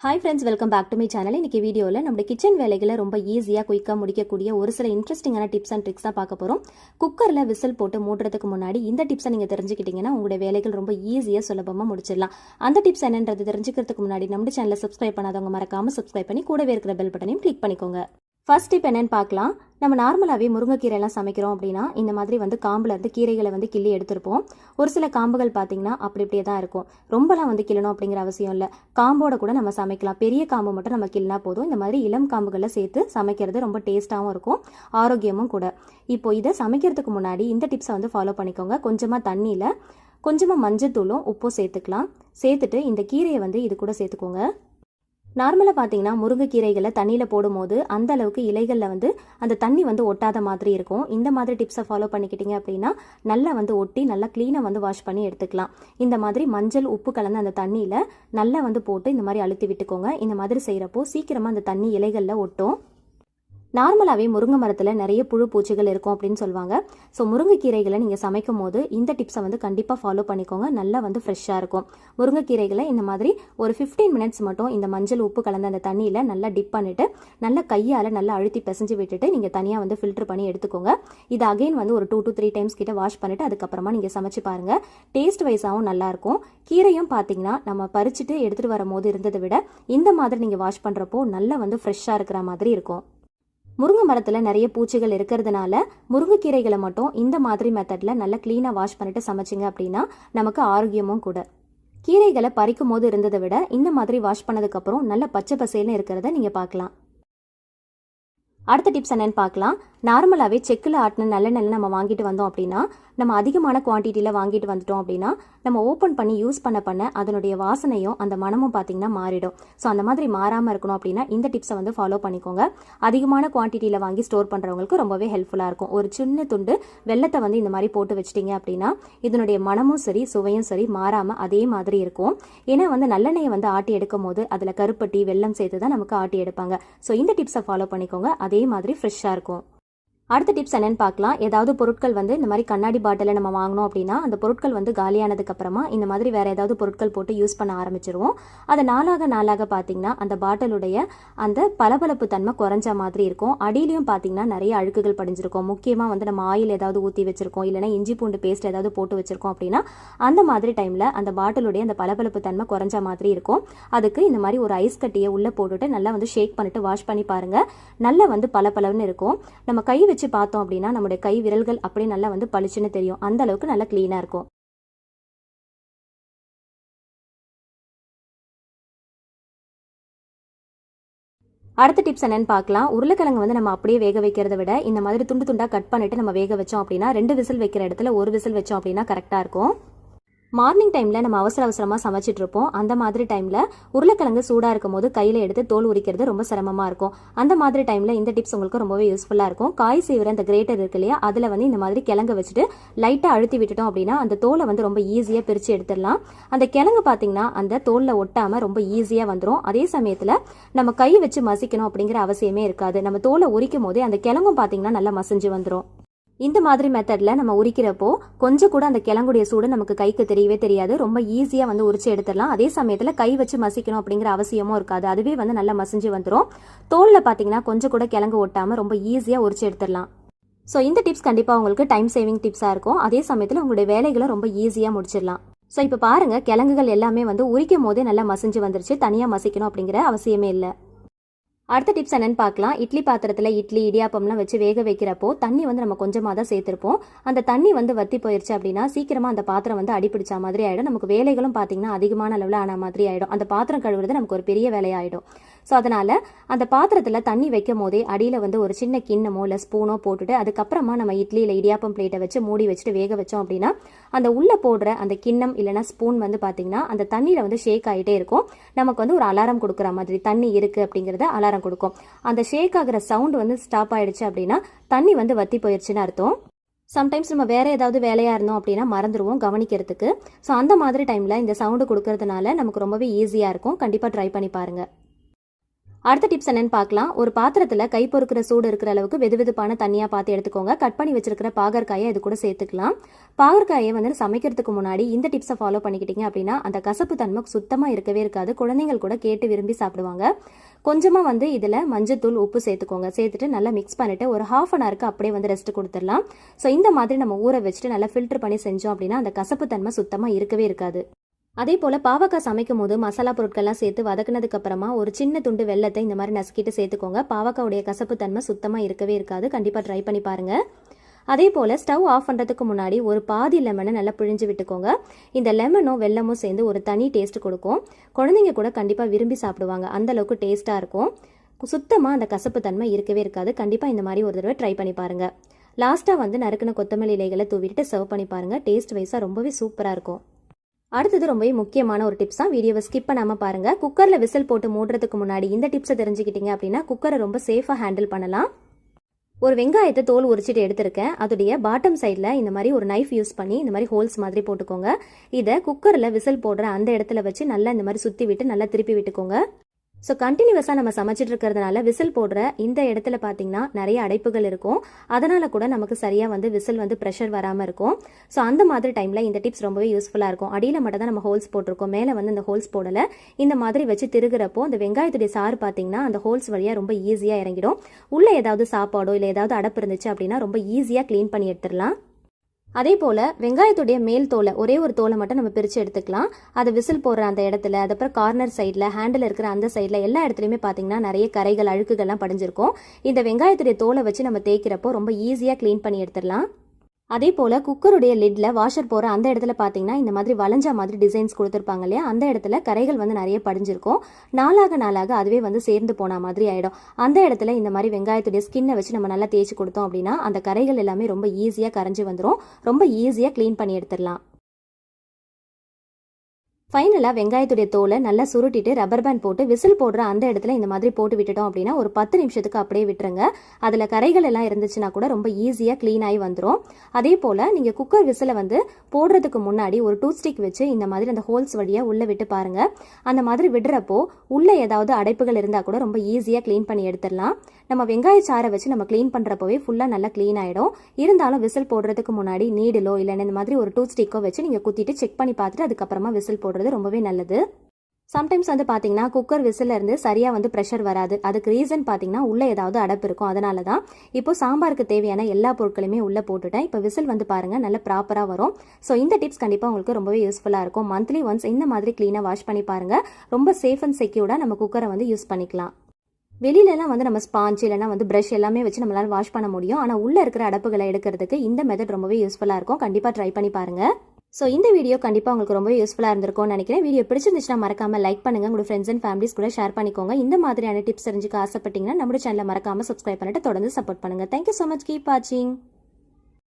Hi friends welcome back to my channel இன்றைக்கி வீடியோவில் நம்ம கிச்சன் வேலைகளை ரொம்ப ஈஸியாக குயிக்காக முடிக்கக்கூடிய ஒரு சில இன்ட்ரெஸ்டிங்கான டிப்ஸ் அண்ட் ட்ரிக்ஸ் தான் பார்க்க போகிறோம் குக்கரில் விசில் போட்டு மூடுறதுக்கு முன்னாடி இந்த டிப்ஸை நீங்கள் தெரிஞ்சுக்கிட்டிங்கன்னா உங்களுடைய வேலைகள் ரொம்ப ஈஸியாக சுலபமாக முடிச்சிடலாம். அந்த டிப்ஸ் என்னன்றது தெரிஞ்சுக்கிறதுக்கு முன்னாடி நம்ம சேனலை சப்ஸ்கிரைப் பண்ணாதவங்க மறக்காமல் சப்ஸ்கிரைப் பண்ணி கூடவே இருக்கிற பெல் பட்டனையும் கிளிக் பண்ணிக்கோங்க. ஃபர்ஸ்ட் டிப் என்னன்னு பார்க்கலாம். நம்ம நார்மலாகவே முருங்கைக்கீரைலாம் சமைக்கிறோம் அப்படின்னா இந்த மாதிரி வந்து காம்புலேருந்து கீரைகளை வந்து கிள்ளி எடுத்திருப்போம். ஒரு சில காம்புகள் பார்த்திங்கன்னா அப்படி இப்படியே தான் இருக்கும். ரொம்பலாம் வந்து கிள்ளணும் அப்படிங்கிற அவசியம் இல்லை. காம்போட கூட நம்ம சமைக்கலாம். பெரிய காம்பு மட்டும் நம்ம கிள்ளினா போதும். இந்த மாதிரி இளம் காம்புகளை சேர்த்து சமைக்கிறது ரொம்ப டேஸ்ட்டாகவும் இருக்கும். ஆரோக்கியமும் கூட. இப்போ இதை சமைக்கிறதுக்கு முன்னாடி இந்த டிப்ஸை வந்து ஃபாலோ பண்ணிக்கோங்க. கொஞ்சமாக தண்ணியில் கொஞ்சமாக மஞ்சத்தூளும் உப்பும் சேர்த்துக்கலாம். சேர்த்துட்டு இந்த கீரையை வந்து இது கூட சேர்த்துக்கோங்க. நார்மலாக பார்த்தீங்கன்னா முருங்கைக்கீரைகளை தண்ணியில் போடும்போது அந்த அளவுக்கு இலைகளில் வந்து அந்த தண்ணி வந்து ஒட்டாத மாதிரி இருக்கும். இந்த மாதிரி டிப்ஸை ஃபாலோ பண்ணிக்கிட்டீங்க அப்படின்னா நல்லா வந்து ஒட்டி நல்லா க்ளீனாக வந்து வாஷ் பண்ணி எடுத்துக்கலாம். இந்த மாதிரி மஞ்சள் உப்பு கலந்து அந்த தண்ணியில் நல்லா வந்து போட்டு இந்த மாதிரி அழுத்தி விட்டுக்கோங்க. இந்த மாதிரி செய்கிறப்போ சீக்கிரமாக அந்த தண்ணி இலைகளில் ஒட்டும். நார்மலாகவே முருங்கை மரத்தில் நிறைய புழு பூச்சிகள் இருக்கும் அப்படின்னு சொல்லுவாங்க. ஸோ முருங்கைக்கீரைகளை நீங்கள் சமைக்கும் போது இந்த டிப்ஸை வந்து கண்டிப்பாக ஃபாலோ பண்ணிக்கோங்க. நல்லா வந்து ஃப்ரெஷ்ஷாக இருக்கும். முருங்கைக்கீரைகளை இந்த மாதிரி ஒரு ஃபிஃப்டீன் மினிட்ஸ் மட்டும் இந்த மஞ்சள் உப்பு கலந்த அந்த தண்ணியில் நல்லா டிப் பண்ணிவிட்டு நல்லா கையால் நல்லா அழுத்தி பிசைஞ்சு விட்டுட்டு நீங்கள் தனியாக வந்து ஃபில்டர் பண்ணி எடுத்துக்கோங்க. இது அகைன் வந்து ஒரு டூ டு த்ரீ டைம்ஸ் கிட்ட வாஷ் பண்ணிவிட்டு அதுக்கப்புறமா நீங்கள் சமைச்சு பாருங்கள் டேஸ்ட் வைஸாகவும் நல்லாயிருக்கும் கீரையும் பார்த்தீங்கன்னா நம்ம பறிச்சுட்டு எடுத்துகிட்டு வரும்போது இருந்ததை விட இந்த மாதிரி நீங்கள் வாஷ் பண்ணுறப்போ நல்லா வந்து ஃப்ரெஷ்ஷாக இருக்கிற மாதிரி இருக்கும். முருங்கை மரத்தில் நிறைய பூச்சிகள் இருக்கிறதுனால முருங்கைக்கீரைகளை மட்டும் இந்த மாதிரி மெத்தடில் நல்லா க்ளீனாக வாஷ் பண்ணிட்டு சமைச்சிங்க அப்படின்னா நமக்கு ஆரோக்கியமும் கூட. கீரைகளை பறிக்கும் போது இருந்ததை விட இந்த மாதிரி வாஷ் பண்ணதுக்கப்புறம் நல்ல பச்சை பசேல்னு இருக்கிறத நீங்கள் பார்க்கலாம். அடுத்த டிப்ஸ் என்னன்னு பார்க்கலாம். நார்மலாகவே செக்கில் ஆட்டின நல்ல நல்ல நம்ம வாங்கிட்டு வந்தோம் அப்படின்னா நம்ம அதிகமான குவான்டிட்டியில் வாங்கிட்டு வந்துட்டோம் அப்படின்னா நம்ம ஓப்பன் பண்ணி யூஸ் பண்ண பண்ண அதனுடைய வாசனையும் அந்த மனமும் பார்த்தீங்கன்னா மாறிடும். ஸோ அந்த மாதிரி மாறாமல் இருக்கணும் அப்படின்னா இந்த டிப்ஸை வந்து ஃபாலோ பண்ணிக்கோங்க. அதிகமான குவான்டிட்டியில் வாங்கி ஸ்டோர் பண்ணுறவங்களுக்கு ரொம்பவே ஹெல்ப்ஃபுல்லாக இருக்கும். ஒரு சின்ன துண்டு வெள்ளத்தை வந்து இந்த மாதிரி போட்டு வச்சிட்டிங்க அப்படின்னா இதனுடைய மனமும் சரி சுவையும் சரி மாறாமல் அதே மாதிரி இருக்கும். ஏன்னா வந்து நல்லெண்ணெயை வந்து ஆட்டி எடுக்கும் போது அதில் கருப்பட்டி வெள்ளம் சேர்த்து தான் நமக்கு ஆட்டி எடுப்பாங்க. ஸோ இந்த டிப்ஸை ஃபாலோ பண்ணிக்கோங்க. அதே மாதிரி ஃப்ரெஷ்ஷாக இருக்கும். அடுத்த டிப்ஸ் என்னன்னு பார்க்கலாம். ஏதாவது பொருட்கள் வந்து இந்த மாதிரி கண்ணாடி பாட்டிலில் நம்ம வாங்கினோம் அப்படின்னா அந்த பொருட்கள் வந்து காலியானதுக்கு அப்புறமா இந்த மாதிரி வேற ஏதாவது பொருட்கள் போட்டு யூஸ் பண்ண ஆரம்பிச்சிருவோம். அதை நாளாக நாளாக பார்த்தீங்கன்னா அந்த பாட்டிலுடைய அந்த பளபளப்பு தன்மை குறைஞ்ச மாதிரி இருக்கும். அடியிலையும் பார்த்தீங்கன்னா நிறைய அழுக்குகள் படிஞ்சிருக்கும். முக்கியமாக வந்து நம்ம ஆயில் ஏதாவது ஊற்றி வச்சிருக்கோம். இல்லைன்னா இஞ்சி பூண்டு பேஸ்ட் ஏதாவது போட்டு வச்சிருக்கோம் அப்படின்னா அந்த மாதிரி டைமில் அந்த பாட்டிலுடைய அந்த பளபளப்பு தன்மை குறைஞ்ச மாதிரி இருக்கும். அதுக்கு இந்த மாதிரி ஒரு ஐஸ் கட்டியை உள்ளே போட்டுட்டு நல்லா வந்து ஷேக் பண்ணிட்டு வாஷ் பண்ணி பாருங்க. நல்லா வந்து பளபளன்னு இருக்கும். நம்ம கை வச்சு பார்த்தோம் அப்படின்னா நம்முடைய கை விரல்கள் அப்படியே நல்லா வந்து பளிச்சுன்னு தெரியும். அந்த அளவுக்கு நல்லா க்ளீனாக இருக்கும். அடுத்த டிப்ஸ் என்னன்னு பார்க்கலாம். உருளைக்கிழங்கு வந்து நம்ம அப்படியே வேக வைக்கிறத விட இந்த மாதிரி துண்டு துண்டா கட் பண்ணிட்டு நம்ம வேக வச்சோம் அப்படின்னா ரெண்டு விசில் வைக்கிற இடத்துல ஒரு விசில் வச்சோம் அப்படின்னா கரெக்டாக இருக்கும். மார்னிங் டைமில் நம்ம அவசர அவசரமாக சமைச்சிட்டு இருப்போம். அந்த மாதிரி டைமில் உருளைக்கிழங்கு சூடாக இருக்கும் போது கையில் எடுத்து தோல் உரிக்கிறது ரொம்ப சிரமமாக இருக்கும். அந்த மாதிரி டைமில் இந்த டிப்ஸ் உங்களுக்கு ரொம்பவே யூஸ்ஃபுல்லாக இருக்கும். காய் சீவிர அந்த கிரேட்டர் இருக்கு இல்லையா அதில் வந்து இந்த மாதிரி கிழங்கு வச்சுட்டு லைட்டாக அழுத்தி விட்டுட்டோம் அப்படின்னா அந்த தோலை வந்து ரொம்ப ஈஸியாக பிரித்து எடுத்துடலாம். அந்த கிழங்கு பார்த்தீங்கன்னா அந்த தோலில் ஒட்டாமல் ரொம்ப ஈஸியாக வந்துடும் அதே சமயத்தில் நம்ம கை வச்சு மசிக்கணும் அப்படிங்கிற அவசியமே இருக்காது. நம்ம தோலை உரிக்கும் போதே அந்த கிழங்கும் பார்த்தீங்கன்னா நல்லா மசிஞ்சு வந்துடும் இந்த மாதிரி மெத்தடில் நம்ம உரிக்கிறப்போ கொஞ்சம் கூட அந்த கிழங்குடைய சூடு நமக்கு கைக்கு தெரியவே தெரியாது. ரொம்ப ஈஸியாக வந்து உரிச்சு எடுத்துடலாம். அதே சமயத்தில் கை வச்சு மசிக்கணும் அப்படிங்கிற அவசியமும் இருக்காது. அதுவே வந்து நல்லா மசிஞ்சு வந்துடும் தோலில் பார்த்தீங்கன்னா கொஞ்சம் கூட கிழங்கு ஒட்டாமல் ரொம்ப ஈஸியாக உரிச்சு எடுத்துடலாம். ஸோ இந்த டிப்ஸ் கண்டிப்பாக உங்களுக்கு டைம் சேவிங் டிப்ஸாக இருக்கும். அதே சமயத்தில் உங்களுடைய வேலைகளை ரொம்ப ஈஸியாக முடிச்சிடலாம். ஸோ இப்போ பாருங்கள் கிழங்குகள் எல்லாமே வந்து உரிக்கும் போதே நல்லா மசிஞ்சு வந்துருச்சு. தனியாக மசிக்கணும் அப்படிங்கிற அவசியமே இல்லை. அடுத்த டிப்ஸ் என்னன்னு பார்க்கலாம். இட்லி பாத்திரத்தில் இட்லி இடியாப்பம்லாம் வச்சு வேக வைக்கிறப்போ தண்ணி வந்து நம்ம கொஞ்சமாக தான் சேர்த்துருப்போம். அந்த தண்ணி வந்து வத்தி போயிடுச்சு அப்படின்னா சீக்கிரமாக அந்த பாத்திரம் வந்து அடிப்பிடிச்ச மாதிரி ஆகிடும் நமக்கு வேலைகளும் பார்த்தீங்கன்னா அதிகமான அளவில் ஆன மாதிரி ஆகிடும் அந்த பாத்திரம் கழுவுறது நமக்கு ஒரு பெரிய வேலையாயிடும். ஸோ அதனால் அந்த பாத்திரத்தில் தண்ணி வைக்கும் போதே அடியில் வந்து ஒரு சின்ன கிண்ணமோ இல்லை ஸ்பூனோ போட்டுட்டு அதுக்கப்புறமா நம்ம இட்லியில் இடியாப்பம் பிளேட்டை வச்சு மூடி வச்சுட்டு வேக வச்சோம் அப்படின்னா அந்த உள்ளே போடுற அந்த கிண்ணம் இல்லைனா ஸ்பூன் வந்து பார்த்தீங்கன்னா அந்த தண்ணியில் வந்து ஷேக் ஆகிட்டே இருக்கும். நமக்கு வந்து ஒரு அலாரம் கொடுக்குற மாதிரி தண்ணி இருக்குது அப்படிங்கிறத அலாரம் கொடுக்கும். அந்த ஷேக் ஆகிற சவுண்ட் வந்து ஸ்டாப் ஆயிடுச்சு அப்படின்னா தண்ணி வந்து வத்தி போயிடுச்சுன்னு அர்த்தம். சம்டைம்ஸ் நம்ம வேற ஏதாவது வேலையாக இருந்தோம் அப்படின்னா மறந்துடுவோம் கவனிக்கிறதுக்கு. ஸோ அந்த மாதிரி டைமில் இந்த சவுண்டு கொடுக்கறதுனால நமக்கு ரொம்பவே ஈஸியாக இருக்கும். கண்டிப்பாக ட்ரை பண்ணி பாருங்கள் அடுத்த டிப்ஸ் என்னன்னு பார்க்கலாம். ஒரு பாத்திரத்தில் கை பொறுக்கிற சூடு இருக்கிற அளவுக்கு வெது வெதுப்பான தண்ணியாக பார்த்து எடுத்துக்கோங்க. கட் பண்ணி வச்சிருக்கிற பாகற்காயை இது கூட சேர்த்துக்கலாம். பாகற்காயை வந்து சமைக்கிறதுக்கு முன்னாடி இந்த டிப்ஸை ஃபாலோ பண்ணிக்கிட்டீங்க அப்படின்னா அந்த கசப்பு தன்மை சுத்தமாக இருக்கவே இருக்காது. குழந்தைகள் கூட கேட்டு விரும்பி சாப்பிடுவாங்க. கொஞ்சமாக வந்து இதில் மஞ்சத்தூள் உப்பு சேர்த்துக்கோங்க. சேர்த்துட்டு நல்லா மிக்ஸ் பண்ணிட்டு ஒரு ஹாஃப் அன் ஹவருக்கு அப்படியே வந்து ரெஸ்ட் கொடுத்துடலாம். ஸோ இந்த மாதிரி நம்ம ஊற வச்சுட்டு நல்லா ஃபில்டர் பண்ணி செஞ்சோம் அப்படின்னா அந்த கசப்பு தன்மை சுத்தமாக இருக்கவே இருக்காது. அதே போல் பாவக்காய் சமைக்கும் போது மசாலா பொருட்கள்லாம் சேர்த்து வதக்குனதுக்கு அப்புறமா ஒரு சின்ன துண்டு வெள்ளத்தை இந்த மாதிரி நசுக்கிட்டு சேர்த்துக்கோங்க. பாவக்காவுடைய கசப்பு தன்மை சுத்தமாக இருக்கவே இருக்காது. கண்டிப்பாக ட்ரை பண்ணி பாருங்க. அதே போல் ஸ்டவ் ஆஃப் பண்ணுறதுக்கு முன்னாடி ஒரு பாதி லெமனை நல்லா பிழிஞ்சு விட்டுக்கோங்க. இந்த லெமனும் வெல்லமும் சேர்ந்து ஒரு தனி டேஸ்ட் கொடுக்கும். குழந்தைங்க கூட கண்டிப்பாக விரும்பி சாப்பிடுவாங்க. அந்த அளவுக்கு டேஸ்ட்டாக இருக்கும். சுத்தமாக அந்த கசப்பு தன்மை இருக்கவே இருக்காது. கண்டிப்பாக இந்த மாதிரி ஒரு தடவை ட்ரை பண்ணி பாருங்க. லாஸ்ட்டாக வந்து நறுக்கின கொத்தமல்லி இலைகளை தூவிட்டு சர்வ் பண்ணி பாருங்க. டேஸ்ட் வைஸாக ரொம்பவே சூப்பராக இருக்கும். அடுத்தது ரொம்பவே முக்கியமான ஒரு டிப்ஸ் தான் வீடியோவை ஸ்கிப் பண்ணாமல் பாருங்கள் குக்கரில் விசில் போட்டு மூடுறதுக்கு முன்னாடி இந்த டிப்ஸை தெரிஞ்சுக்கிட்டீங்க அப்படின்னா குக்கரை ரொம்ப சேஃபாக ஹேண்டில் பண்ணலாம். ஒரு வெங்காயத்தை தோல் உரிச்சிட்டு எடுத்திருக்கேன். அதோடைய பாட்டம் சைடில் இந்த மாதிரி ஒரு நைஃப் யூஸ் பண்ணி இந்த மாதிரி ஹோல்ஸ் மாதிரி போட்டுக்கோங்க. இதை குக்கரில் விசில் போடுற அந்த இடத்துல வச்சு நல்லா இந்த மாதிரி சுற்றி விட்டு நல்லா திருப்பி விட்டுக்கோங்க. ஸோ கண்டினியூஸாக நம்ம சமைச்சிட்டு இருக்கிறதுனால விசில் போடுற இந்த இடத்துல பார்த்தீங்கன்னா நிறைய அடைப்புகள் இருக்கும். அதனால கூட நமக்கு சரியாக வந்து விசில் வந்து ப்ரெஷர் வராமல் இருக்கும். ஸோ அந்த மாதிரி டைமில் இந்த டிப்ஸ் ரொம்பவே யூஸ்ஃபுல்லாக இருக்கும். அடியில் மட்டும் தான் நம்ம ஹோல்ஸ் போட்டிருக்கோம். மேலே வந்து இந்த ஹோல்ஸ் போடலை. இந்த மாதிரி வச்சு திருகிறப்போ அந்த வெங்காயத்துடைய சாறு பார்த்தீங்கன்னா அந்த ஹோல்ஸ் வழியாக ரொம்ப ஈஸியாக இறங்கிடும். உள்ளே ஏதாவது சாப்பாடோ இல்லை ஏதாவது அடப்பு இருந்துச்சு அப்படின்னா ரொம்ப ஈஸியாக க்ளீன் பண்ணி எடுத்துடலாம். அதே போல் வெங்காயத்துடைய மேல் தோலை ஒரே ஒரு தோலை மட்டும் நம்ம பிரித்து எடுத்துக்கலாம். அதை விசில் போடுற அந்த இடத்துல அதுக்கப்புறம் கார்னர் சைடில் ஹேண்டில் இருக்கிற அந்த சைடில் எல்லா இடத்துலையுமே பார்த்தீங்கன்னா நிறைய கரைகள் அழுக்குகள்லாம் படிஞ்சிருக்கும். இந்த வெங்காயத்துடைய தோலை வச்சு நம்ம தேய்க்கிறப்போ ரொம்ப ஈஸியாக க்ளீன் பண்ணி எடுத்துடலாம். அதே போல் குக்கருடைய லிட்டில் வாஷர் போகிற அந்த இடத்துல பார்த்தீங்கன்னா இந்த மாதிரி வளைஞ்ச மாதிரி டிசைன்ஸ் கொடுத்துருப்பாங்க இல்லையா? அந்த இடத்துல கரைகள் வந்து நிறைய படிஞ்சிருக்கும். நாளாக நாளாக அதுவே வந்து சேர்ந்து போன மாதிரி ஆகிடும் அந்த இடத்துல இந்த மாதிரி வெங்காயத்துடைய ஸ்கின்னை வச்சு நம்ம நல்லா தேய்ச்சி கொடுத்தோம் அப்படின்னா அந்த கரைகள் எல்லாமே ரொம்ப ஈஸியாக கரைஞ்சி வந்துடும் ரொம்ப ஈஸியாக க்ளீன் பண்ணி எடுத்துடலாம். ஃபைனலாக வெங்காயத்துடைய தோலை நல்லா சுருட்டிட்டு ரப்பர் பேண்ட் போட்டு விசில் போடுற அந்த இடத்துல இந்த மாதிரி போட்டு விட்டுட்டோம் அப்படின்னா ஒரு பத்து நிமிஷத்துக்கு அப்படியே விட்டுருங்க. அதில் கரைகள் எல்லாம் இருந்துச்சுன்னா கூட ரொம்ப ஈஸியாக க்ளீன் ஆகி வந்துடும் அதே போல் நீங்கள் குக்கர் விசிலை வந்து போடுறதுக்கு முன்னாடி ஒரு டூத் ஸ்டிக் வச்சு இந்த மாதிரி அந்த ஹோல்ஸ் வழியாக உள்ளே விட்டு பாருங்கள் அந்த மாதிரி விடுறப்போ உள்ளே ஏதாவது அடைப்புகள் இருந்தால் கூட ரொம்ப ஈஸியாக க்ளீன் பண்ணி எடுத்துடலாம். நம்ம வெங்காய சாரை வச்சு நம்ம க்ளீன் பண்ணுறப்போவே ஃபுல்லாக நல்லா க்ளீன் ஆகிடும் இருந்தாலும் விசில் போடுறதுக்கு முன்னாடி நீடிலோ இல்லைன்னா இந்த மாதிரி ஒரு டூத் ஸ்டிக்கோ வச்சு நீங்கள் குத்திட்டு செக் பண்ணி பார்த்துட்டு அதுக்கப்புறமா விசில் போடுறது ரொம்பவே நல்லது. சம்டைம்ஸ் வந்து பார்த்தீங்கன்னா குக்கர் விசில் இருந்து சரியாக வந்து ப்ரெஷர் வராது. அதுக்கு ரீசன் பார்த்தீங்கன்னா உள்ளே ஏதாவது அடப்பு இருக்கும். அதனால தான் இப்போ சாம்பாருக்கு தேவையான எல்லா பொருட்களையுமே உள்ளே போட்டுட்டேன். இப்போ விசில் வந்து பாருங்கள் நல்ல ப்ராப்பராக வரும். ஸோ இந்த டிப்ஸ் கண்டிப்பாக உங்களுக்கு ரொம்பவே யூஸ்ஃபுல்லாக இருக்கும். மந்த்லி ஒன்ஸ் இந்த மாதிரி க்ளீனாக வாஷ் பண்ணி பாருங்கள் ரொம்ப சேஃப் அண்ட் செக்யூர்டாக நம்ம குக்கரை வந்து யூஸ் பண்ணிக்கலாம். வெளியிலலாம் வந்து நம்ம ஸ்பாஞ்ச் இல்லைனா வந்து ப்ரஷ் எல்லாமே வச்சு நம்மளால் வாஷ் பண்ண முடியும். ஆனால் உள்ளே இருக்கிற அடப்புகளை எடுக்கிறதுக்கு இந்த மெத்தட் ரொம்பவே யூஸ்ஃபுல்லாக இருக்கும். கண்டிப்பாக ட்ரை பண்ணி பாருங்கள் ஸோ இந்த வீடியோ கண்டிப்பாக உங்களுக்கு ரொம்ப யூஸ்ஃபுல்லாக இருந்திருக்கும்னு நினைக்கிறேன். வீடியோ பிடிச்சிருந்துச்சுன்னா மறக்காமல் லைக் பண்ணுங்க. உங்களோட ஃப்ரெண்ட்ஸ் அண்ட் ஃபேமிலிஸ் கூட ஷேர் பண்ணிக்கோங்க. இந்த மாதிரியான டிப்ஸ் தெரிஞ்சுக்க ஆசைப்பட்டீங்கன்னா நம்ம சேனலை மறக்காமல் சப்ஸ்கிரைப் பண்ணிட்டு தொடர்ந்து சப்போர்ட் பண்ணுங்கள் தேங்க்யூ ஸோ மச் கீப் வாட்சிங்